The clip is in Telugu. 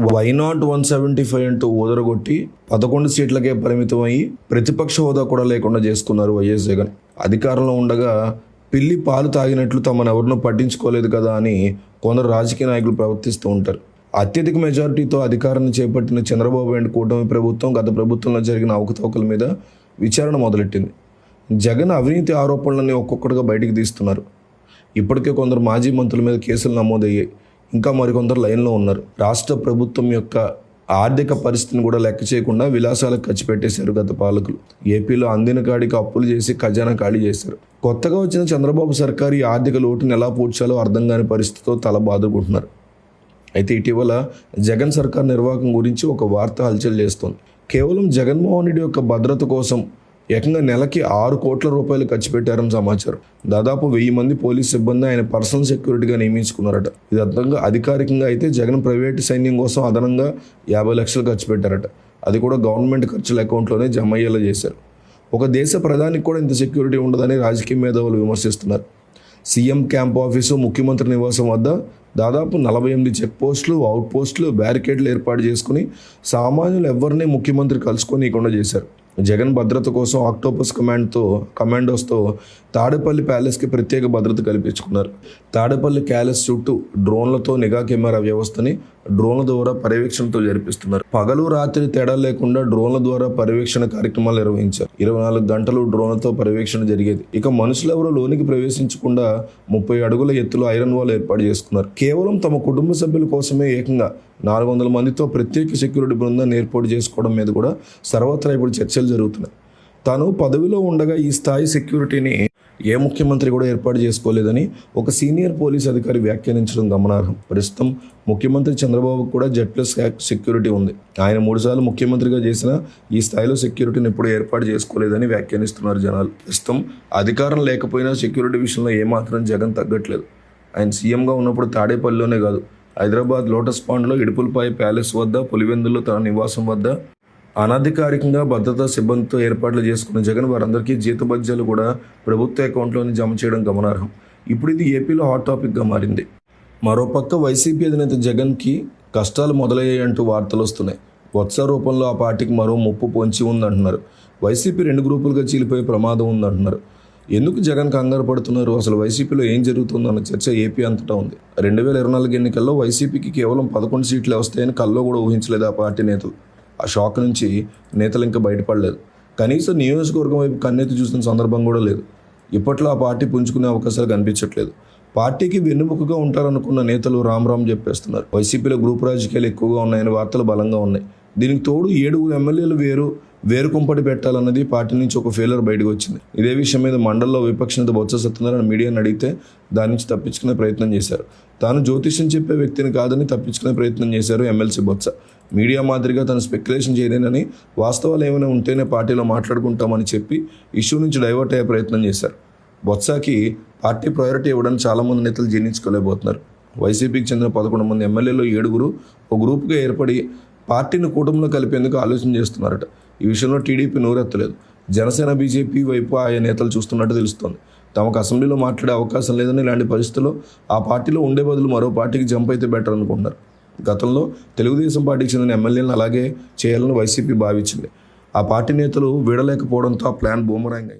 Why not one seventy five అంటూ ఊదరగొట్టి పదకొండు సీట్లకే పరిమితం అయ్యి ప్రతిపక్ష హోదా కూడా లేకుండా చేసుకున్నారు వైఎస్ జగన్. అధికారంలో ఉండగా పిల్లి పాలు తాగినట్లు తమను ఎవరినో పట్టించుకోలేదు కదా అని కొందరు రాజకీయ నాయకులు ప్రవర్తిస్తూ ఉంటారు. అత్యధిక మెజారిటీతో అధికారాన్ని చేపట్టిన చంద్రబాబు అండ్ కూటమి ప్రభుత్వం గత ప్రభుత్వంలో జరిగిన అవకతవకల మీద విచారణ మొదలెట్టింది. జగన్ అవినీతి ఆరోపణలని ఒక్కొక్కటిగా బయటికి తీస్తున్నారు. ఇప్పటికే కొందరు మాజీ మంత్రుల మీద కేసులు నమోదయ్యాయి. ఇంకా మరికొందరు లైన్లో ఉన్నారు. రాష్ట్ర ప్రభుత్వం యొక్క ఆర్థిక పరిస్థితిని కూడా లెక్క చేయకుండా విలాసాలకు ఖర్చు పెట్టేశారు గత పాలకులు. ఏపీలో అందిన కాడికి అప్పులు చేసి ఖజానా ఖాళీ చేశారు. కొత్తగా వచ్చిన చంద్రబాబు సర్కారు ఈ ఆర్థిక లోటును ఎలా పూడ్చాలో అర్థం కాని పరిస్థితితో తల బాదుకుంటున్నారు. అయితే ఇటీవల జగన్ సర్కార్ నిర్వాహకం గురించి ఒక వార్త హల్చల్ చేస్తోంది. కేవలం జగన్మోహన్ రెడ్డి యొక్క భద్రత కోసం ఏకంగా నెలకి ఆరు కోట్ల రూపాయలు ఖర్చు పెట్టారని సమాచారం. దాదాపు వెయ్యి మంది పోలీస్ సిబ్బంది ఆయన పర్సనల్ సెక్యూరిటీగా నియమించుకున్నారట. ఇది అర్థంగా అధికారికంగా అయితే జగన్ ప్రైవేట్ సైన్యం కోసం అదనంగా యాభై లక్షలు ఖర్చు పెట్టారట. అది కూడా గవర్నమెంట్ ఖర్చుల అకౌంట్లోనే జమ అయ్యేలా చేశారు. ఒక దేశ ప్రధానికి కూడా ఇంత సెక్యూరిటీ ఉండదని రాజకీయ మేధావులు విమర్శిస్తున్నారు. సీఎం క్యాంప్ ఆఫీసు ముఖ్యమంత్రి నివాసం వద్ద దాదాపు నలభై ఎనిమిది చెక్ పోస్టులు అవుట్ పోస్టులు బ్యారికేడ్లు ఏర్పాటు చేసుకుని సామాన్యులు ఎవరిని ముఖ్యమంత్రి కలుసుకొని చేశారు. జగన్ భద్రత కోసం ఆక్టోపస్ కమాండ్తో కమాండోస్తో తాడేపల్లి ప్యాలెస్కి ప్రత్యేక భద్రత కల్పించుకున్నారు. తాడేపల్లి ప్యాలెస్ చుట్టూ డ్రోన్లతో నిఘా కెమెరా వ్యవస్థని డ్రోన్ల ద్వారా పర్యవేక్షణతో జరిపిస్తున్నారు. పగలు రాత్రి తేడా లేకుండా డ్రోన్ల ద్వారా పర్యవేక్షణ కార్యక్రమాలు నిర్వహించారు. ఇరవై నాలుగు గంటలు డ్రోన్లతో పర్యవేక్షణ జరిగేది. ఇక మనుషులెవరూ లోనికి ప్రవేశించకుండా ముప్పై అడుగుల ఎత్తులో ఐరన్ వాల్ ఏర్పాటు చేసుకున్నారు. కేవలం తమ కుటుంబ సభ్యుల కోసమే ఏకంగా నాలుగు వందల మందితో ప్రత్యేక సెక్యూరిటీ బృందాన్ని ఏర్పాటు చేసుకోవడం మీద కూడా సర్వత్రా ఇప్పుడు చర్చలు జరుగుతున్నాయి. తాను పదవిలో ఉండగా ఈ స్థాయి సెక్యూరిటీని ఏ ముఖ్యమంత్రి కూడా ఏర్పాటు చేసుకోలేదని ఒక సీనియర్ పోలీస్ అధికారి వ్యాఖ్యానించడం గమనార్హం. ప్రస్తుతం ముఖ్యమంత్రి చంద్రబాబు కూడా జెడ్ ప్లస్ సెక్యూరిటీ ఉంది. ఆయన మూడుసార్లు ముఖ్యమంత్రిగా చేసిన ఈ స్థాయిలో సెక్యూరిటీని ఎప్పుడు ఏర్పాటు చేసుకోలేదని వ్యాఖ్యానిస్తున్నారు జనాలు. ప్రస్తుతం అధికారం లేకపోయినా సెక్యూరిటీ విషయంలో ఏమాత్రం జగన్ తగ్గట్లేదు. ఆయన సీఎంగా ఉన్నప్పుడు తాడేపల్లిలోనే కాదు హైదరాబాద్ లోటస్ పాండ్లో ఇడుపులపాయ ప్యాలెస్ వద్ద పులివెందుల్లో తన నివాసం వద్ద అనధికారికంగా భద్రతా సిబ్బందితో ఏర్పాట్లు చేసుకున్న జగన్ వారందరికీ జీతభత్యాలు కూడా ప్రభుత్వ అకౌంట్లోనే జమ చేయడం గమనార్హం. ఇప్పుడు ఇది ఏపీలో హాట్ టాపిక్గా మారింది. మరోపక్క వైసీపీ అధినేత జగన్కి కష్టాలు మొదలయ్యాయంటూ వార్తలు వస్తున్నాయి. వత్స రూపంలో ఆ పార్టీకి మరో ముప్పు పొంచి ఉందంటున్నారు. వైసీపీ రెండు గ్రూపులుగా చీలిపోయే ప్రమాదం ఉందంటున్నారు. ఎందుకు జగన్ కంగారు పడుతున్నారు? అసలు వైసీపీలో ఏం జరుగుతుందన్న చర్చ ఏపీ అంతటా ఉంది. రెండు వేల ఇరవై నాలుగు ఎన్నికల్లో వైసీపీకి కేవలం పదకొండు సీట్లు వస్తాయని కల్లో కూడా ఊహించలేదు ఆ పార్టీ నేతలు. ఆ షాక్ నుంచి నేతలు ఇంకా బయటపడలేదు. కనీసం నియోజకవర్గం వైపు కన్నెత్తి చూసిన సందర్భం కూడా లేదు. ఇప్పట్లో ఆ పార్టీ పుంజుకునే అవకాశాలు కనిపించట్లేదు. పార్టీకి వెన్నుముకగా ఉంటారనుకున్న నేతలు రామ్ రామ్ చెప్పేస్తున్నారు. వైసీపీలో గ్రూప్ రాజకీయాలు ఎక్కువగా ఉన్నాయని వార్తలు బలంగా ఉన్నాయి. దీనికి తోడు ఏడుగురు ఎమ్మెల్యేలు వేరు వేరుకుంపటి పెట్టాలన్నది పార్టీ నుంచి ఒక ఫెయిలర్ బయటకు వచ్చింది. ఇదే విషయం మీద మండల్లో విపక్ష నేత బొత్స సత్యనారాయణ మీడియాని అడిగితే దాని నుంచి తప్పించుకునే ప్రయత్నం చేశారు. తాను జ్యోతిష్యం చెప్పే వ్యక్తిని కాదని తప్పించుకునే ప్రయత్నం చేశారు ఎమ్మెల్సీ బొత్స. మీడియా మాదిరిగా తను స్పెక్యులేషన్ చేయలేనని వాస్తవాలు ఏమైనా ఉంటేనే పార్టీలో మాట్లాడుకుంటామని చెప్పి ఇష్యూ నుంచి డైవర్ట్ అయ్యే ప్రయత్నం చేశారు. బొత్సాకి పార్టీ ప్రయారిటీ ఇవ్వడానికి చాలామంది నేతలు జీర్ణించుకోలేకపోతున్నారు. వైసీపీకి చెందిన పదకొండు మంది ఎమ్మెల్యేలు ఏడుగురు ఒక గ్రూప్గా ఏర్పడి పార్టీని కూటమిలో కలిపేందుకు ఆలోచన చేస్తున్నారట? ఈ విషయంలో టీడీపీ నోరెత్తలేదు. జనసేన బీజేపీ వైపు ఆయా నేతలు చూస్తున్నట్టు తెలుస్తోంది. తమకు అసెంబ్లీలో మాట్లాడే అవకాశం లేదని ఇలాంటి పరిస్థితుల్లో ఆ పార్టీలో ఉండే బదులు మరో పార్టీకి జంప్ అయితే బెటర్ అనుకుంటున్నారు. గతంలో తెలుగుదేశం పార్టీకి చెందిన ఎమ్మెల్యేలను అలాగే చేయాలని వైసీపీ భావించింది. ఆ పార్టీ నేతలు వీడలేకపోవడంతో ఆ ప్లాన్ బూమరాంగ్ అయింది.